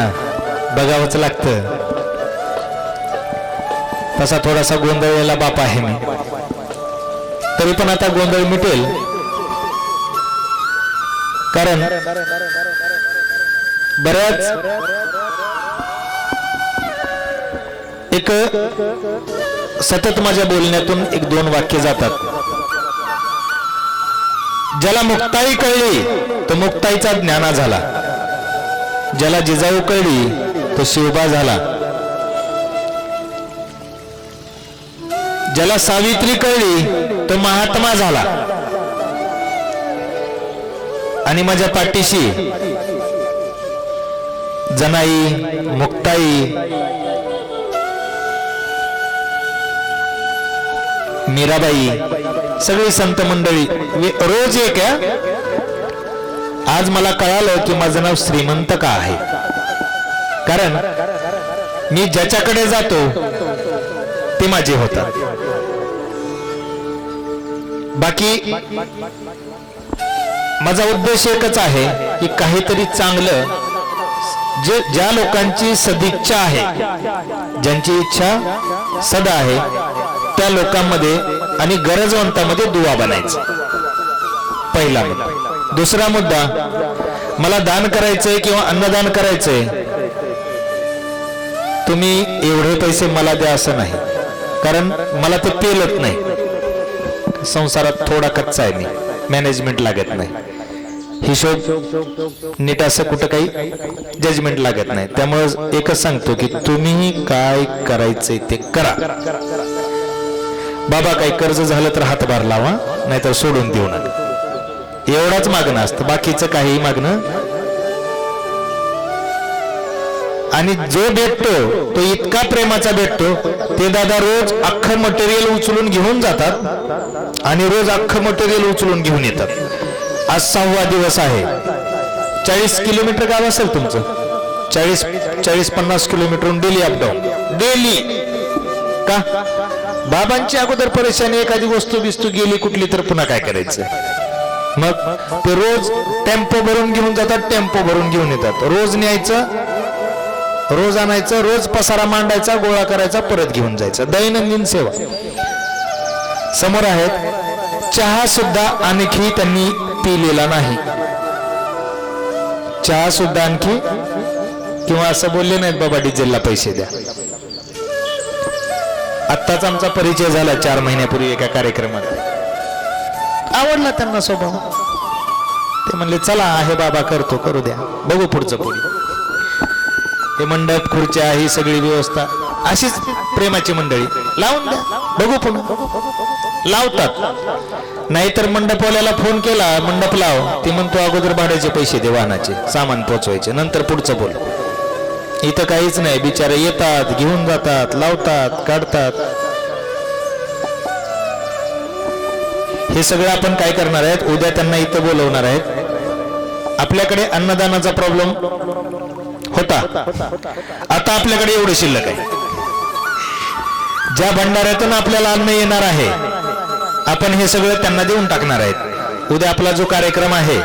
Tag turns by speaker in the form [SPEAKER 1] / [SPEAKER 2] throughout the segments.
[SPEAKER 1] बघावंच लागतं. तसा थोडासा गोंधळलेला बाप आहे मी. तरी पण आता गोंधळ मिटेल. कारण बऱ्याच एक सतत माझ्या बोलण्यातून एक दोन वाक्य जातात. ज्याला मुक्ताई कळली तो मुक्ताईचा ज्ञाना झाला. ज्याला जिजाऊ कळली तो शिवबा झाला. ज्याला सावित्री कळली तो महात्मा झाला. आणि माझ्या पाठीशी जनाई मुक्ताई मीराबाई सगळी संत मंडळी रोज एक आहे आज मला कळालं की माझं नाव श्रीमंत का आहे. कारण मी ज्याच्याकडे जातो ते माझे होतात. बाकी माझा उद्देश एकच आहे की काहीतरी चांगलं जे ज्या लोकांची सदिच्छा आहे ज्यांची इच्छा सदा आहे त्या लोकांमध्ये आणि गरजवंतामध्ये दुवा बनायचं. पहिला मुद्दा. दुसरा मुद्दा मला दान करायचंय किंवा अन्नदान करायचंय? तुम्ही एवढे पैसे मला द्या असं नाही. कारण मला ते पेलत नाही. संसारात थोडा कच्चा आहे मी. मॅनेजमेंट लागत नाही. हिशोब नीट असं कुठं काही जजमेंट लागत नाही. त्यामुळे एकच सांगतो की तुम्ही काय करायचंय ते करा. बाबा काही कर्ज झालं तर हातभार लावा नाहीतर सोडून देऊ नका. एवढाच मागणं असतं. बाकीचं काही मागणं आणि जो भेटतो तो इतका प्रेमाचा भेटतो ते दादा रोज अख्खं मटेरियल उचलून घेऊन जातात आणि रोज अख्खं मटेरियल उचलून घेऊन येतात. आज सहावा दिवस आहे. चाळीस किलोमीटर गाव असेल तुमचं? चाळीस चाळीस पन्नास किलोमीटर डेली अपडाऊन डेली. का? बाबांची अगोदर परेशानी एखादी वस्तू बिस्तू गेली कुठली तर पुन्हा काय करायचं? मग ते रोज टेम्पो भरून घेऊन जातात टेम्पो भरून घेऊन येतात. रोज न्यायचं रोज आणायचं रोज पसारा मांडायचा गोळा करायचा परत घेऊन जायचं. दैनंदिन सेवा. समोर आहेत चहा सुद्धा आणखी त्यांनी पिलेला नाही. चहा सुद्धा आणखी किंवा असं बोलले नाहीत बाबा डिझेलला पैसे द्या. आत्ताच आमचा परिचय झाला चार महिन्यापूर्वी एका कार्यक्रमात. आवडला त्यांना स्वभाव. ते म्हणले चला आहे बाबा करतो करू द्या. बघू पुढचं पुढे. ते मंडप खुर्च्या ही सगळी व्यवस्था अशीच प्रेमाची मंडळी. लावून द्या. बघू पुन्हा. लावतात. नाहीतर मंडपवाल्याला फोन केला मंडप लाव. ती म्हणतो अगोदर भाड्याचे पैसे दे वाहनाचे. सामान पोचवायचे. नंतर पुढचं बोल. इथं काहीच नाही. बिचारे येतात घेऊन जातात लावतात काढतात. हे सगळं आपण काय करणार आहेत? उद्या त्यांना इथं बोलवणार आहेत. आपल्याकडे अन्नदानाचा प्रॉब्लेम होता. आता आपल्याकडे एवढं शिल्लक आहे. ज्या भंडाऱ्यातून आपल्याला अन्न येणार आहे आपण हे सगळं त्यांना देऊन टाकणार आहेत. उद्या आपला जो कार्यक्रम आहे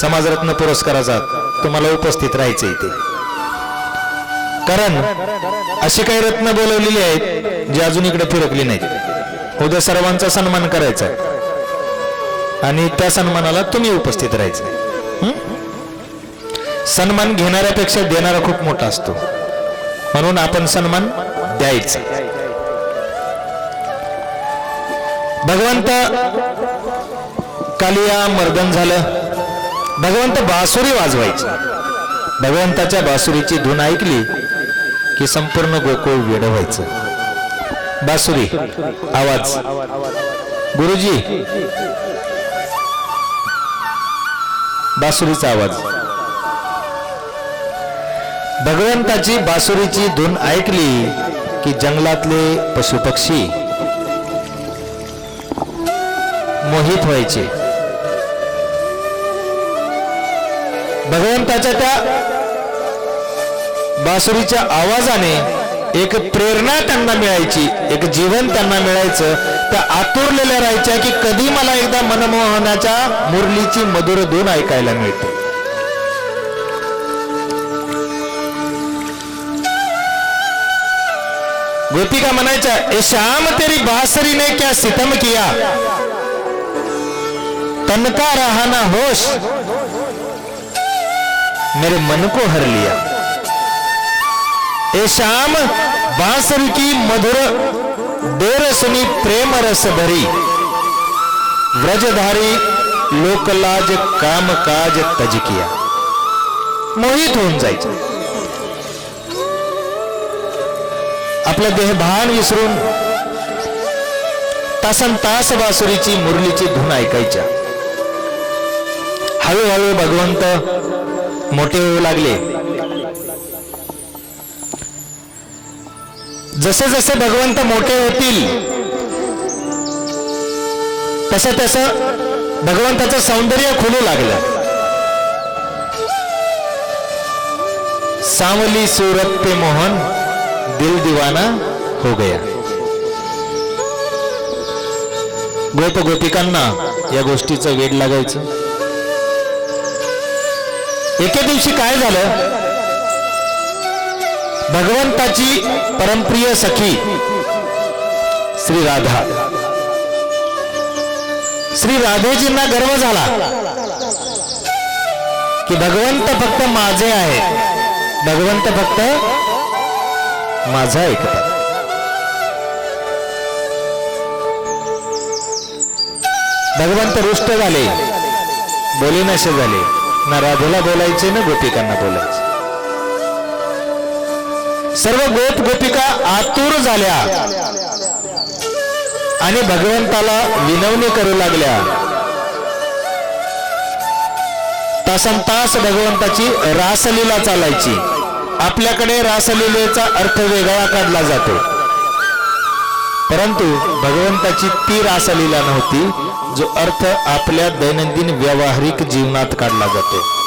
[SPEAKER 1] समाजरत्न पुरस्काराचा तुम्हाला उपस्थित राहायचं इथे. कारण असे काही रत्न बोलवलेली आहेत जे अजून इकडे फिरकली नाहीत. उद्या सर्वांचा सन्मान करायचा आहे. आणि त्या सन्मानाला तुम्ही उपस्थित राहायचं. सन्मान घेणाऱ्यापेक्षा देणारा खूप मोठा असतो. म्हणून आपण सन्मान द्यायचा. भगवंत कालिया मर्दन झालं. भगवंत बासुरी वाजवायची. भगवंताच्या बासुरीची धून ऐकली की संपूर्ण गोकुळ वेड व्हायचं बासुरी आवाज. गुरुजी बासुरीचा आवाज. भगवंताची बासुरीची धून ऐकली की जंगलातले पशुपक्षी मोहित व्हायचे. भगवंताच्या त्या बासुरीच्या आवाजाने एक प्रेरणा त्यांना मिळायची एक जीवन त्यांना मिळायचं त्या आतुरलेल्या राहायच्या की कधी मला एकदा मनमोहनाच्या मुरलीची मधुर धून ऐकायला मिळते. गोपिका म्हणायच्या ए श्याम तेरी बासरीने क्या सितम किया? तनका रहाना होश मेरे मन को हर लिया. ए श्याम बासरी की मधुर देर सुनी प्रेम रस भरी। व्रजधारी लोकलाज काम काज तज किया। मोहित होऊन जायचं। आपलं देह भान विसरून तासन तास बासुरीची मुरलीची धून ऐकायच्या। हळूहळू भगवंत मोठे होऊ लागले। जसे जसे भगवंत मोठे होतील तसं तसं भगवंताचं सौंदर्य खुलू लागलं. सांवली सूरत पे मोहन दिल दिवाना हो गया. गोप गोपिकांना या गोष्टीचं वेड लागायचं. एके दिवशी काय झालं? भगवंताची परमप्रिय सखी श्री राधा. श्री राधेजींना गर्व झाला की भगवंत फक्त माझे आहे. भगवंत फक्त माझा ऐकतात भगवंत रुष्ट झाले बोले झाले. ना राधेला बोलायचे ना गोपिकांना बोलायचे. सर्व गोप गोपिका आतुर झाल्या. आणि भगवंताला विनवणी करू लागल्या. तासन तास भगवंताची रासलीला चालायची. आपल्याकडे रासलीलेचा अर्थ वेगळा काढला जातो. परंतु भगवंताची ती रासलीला नव्हती जो अर्थ आपल्या दैनंदिन व्यावहारिक जीवनात काढला जातो.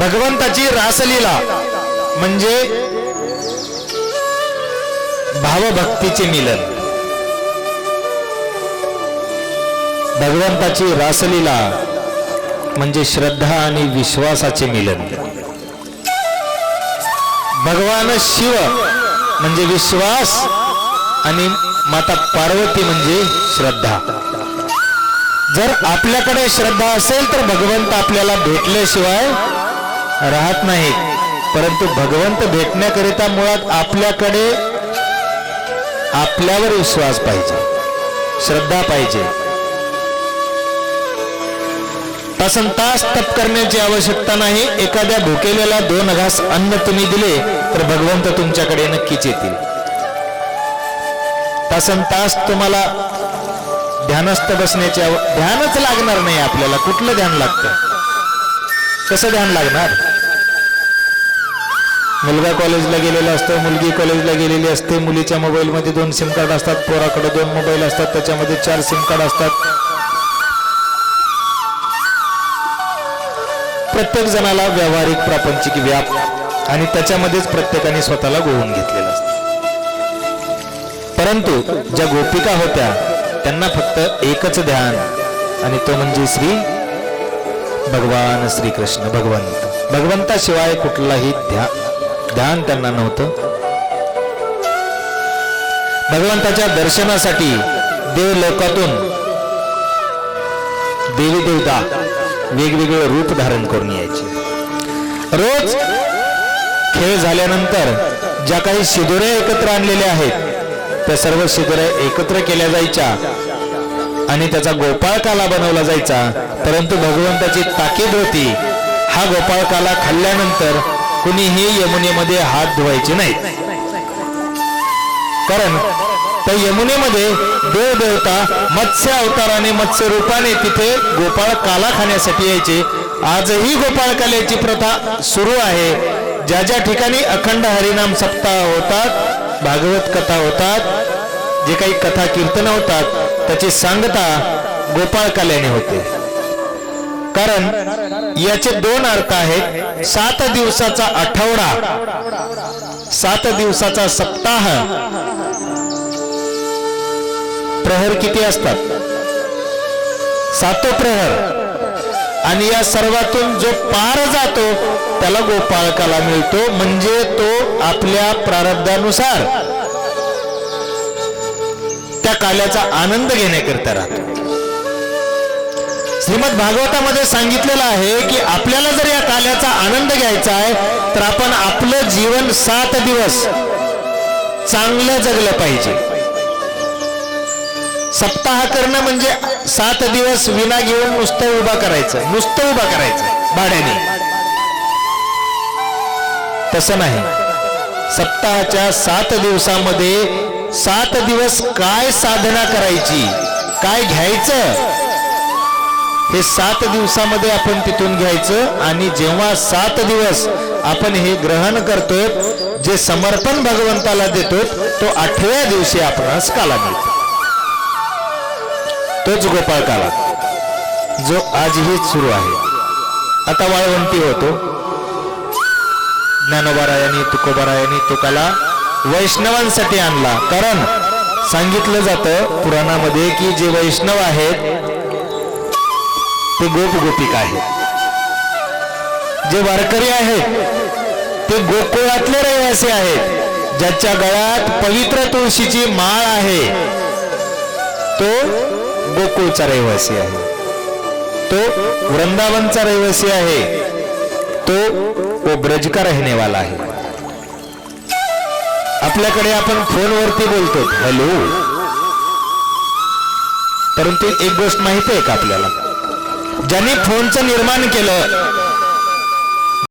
[SPEAKER 1] भगवंताची रासलीला म्हणजे भावभक्तीचे मिलन. भगवंताची रासलीला म्हणजे श्रद्धा आणि विश्वासाचे मिलन. भगवान शिव म्हणजे विश्वास आणि माता पार्वती म्हणजे श्रद्धा. जर आपल्याकडे श्रद्धा असेल तर भगवंत आपल्याला भेटल्याशिवाय राहत नाही. परंतु भगवंत भेटण्याकरिता मुळात आपल्याकडे आपल्यावर विश्वास पाहिजे. श्रद्धा पाहिजे. तासन तास तप करण्याची आवश्यकता नाही. एखाद्या भुकेलेला दोन घास अन्न तुम्ही दिले तर भगवंत तुमच्याकडे नक्कीच येतील. तासन तास तुम्हाला ध्यानस्थ बसण्याची ध्यानच लागणार नाही आपल्याला. कुठलं ध्यान लागतं? कसं ध्यान लागणार? मुलगा कॉलेजला गेलेला असतो मुलगी कॉलेजला गेलेली असते मुलीच्या मोबाईलमध्ये दोन सिम कार्ड असतात पोराकडे दोन मोबाईल असतात त्याच्यामध्ये चार सिम कार्ड असतात. प्रत्येक जणाला व्यावहारिक प्रापंचिक व्याप आणि त्याच्यामध्येच प्रत्येकाने स्वतःला गोवून घेतलेलं असतं. परंतु ज्या गोपिका होत्या त्यांना फक्त एकच ध्यान आणि तो म्हणजे श्री भगवान श्रीकृष्ण भगवंत. भगवंताशिवाय कुठलाही ध्यान ध्यान त्यांना नव्हतं. भगवंताच्या दर्शनासाठी देव लोकातून देवी देवता वेगवेगळे रूप धारण करून यायचे. रोज खेळ झाल्यानंतर ज्या काही शिदोऱ्या एकत्र आणलेल्या आहेत त्या सर्व शिदोऱ्या एकत्र केल्या जायच्या आणि त्याचा गोपाळकाला बनवला जायचा. परंतु भगवंताची ताकीद होती हा गोपाळकाला खाल्ल्यानंतर कुणीही यमुनेमध्ये हात धुवायचे नाहीत कारण त्या यमुनेमध्ये देव देवता मत्स्य अवताराने मत्स्य रूपाने तिथे गोपाळ काला खाण्यासाठी यायचे. आजही गोपाळ काल्याची प्रथा सुरू आहे. ज्या ज्या ठिकाणी अखंड हरिनाम सप्ताह होतात भागवत कथा होतात जे काही कथा कीर्तन होतात त्याची सांगता गोपाळ काल्याने होते. कारण याचे दोन अर्थ आहेत. सात दिवसाचा आठवडा सात दिवसाचा सप्ताह. प्रहर किती असतात? सातो प्रहर. आणि या सर्वातून जो पार जातो त्याला गोपाळकाला मिळतो. म्हणजे तो आपल्या प्रारब्धानुसार त्या काल्याचा आनंद घेण्याकरिता राहतो. श्रीमद भागवतामध्ये सांगितलेलं आहे की आपल्याला जर या काल्याचा आनंद घ्यायचा आहे तर आपण आपलं जीवन सात दिवस चांगलं जगलं पाहिजे. सप्ताह करणं म्हणजे सात दिवस विना घेऊन नुसतं उभा करायचं. नुसतं उभा करायचं भाड्याने. तसं नाही. सप्ताहाच्या सात दिवसामध्ये सात दिवस काय साधना करायची काय घ्यायचं हे सात दिवसामध्ये आपण तिथून घ्यायचं आणि जेव्हा सात दिवस आपण हे ग्रहण करतोय जे समर्पण भगवंताला देतो तो आठव्या दिवशी आपणास काला मिळतो. तोच गोपाळ काला जो आजही सुरू आहे. आता वाळवंटी होतो. ज्ञानोबारायांनी तुकोबारायांनी तो काला वैष्णवांसाठी आणला. कारण सांगितलं जातं पुराणामध्ये की जे वैष्णव आहेत ते गोप गोपिका आहेत जे वारकरी आहेत ते गोकुळातले रहिवासी आहेत. ज्याच्या गळ्यात पवित्र तुळशीची माळ आहे तो गोकुळचा रहिवासी आहे. तो वृंदावनचा रहिवासी आहे. तो वो ब्रज का रहने वाला आहे. आपल्याकडे आपण फोनवरती बोलतो हॅलो. परंतु एक गोष्ट माहिती आहे का आपल्याला? ज्यांनी फोनचं निर्माण केलं.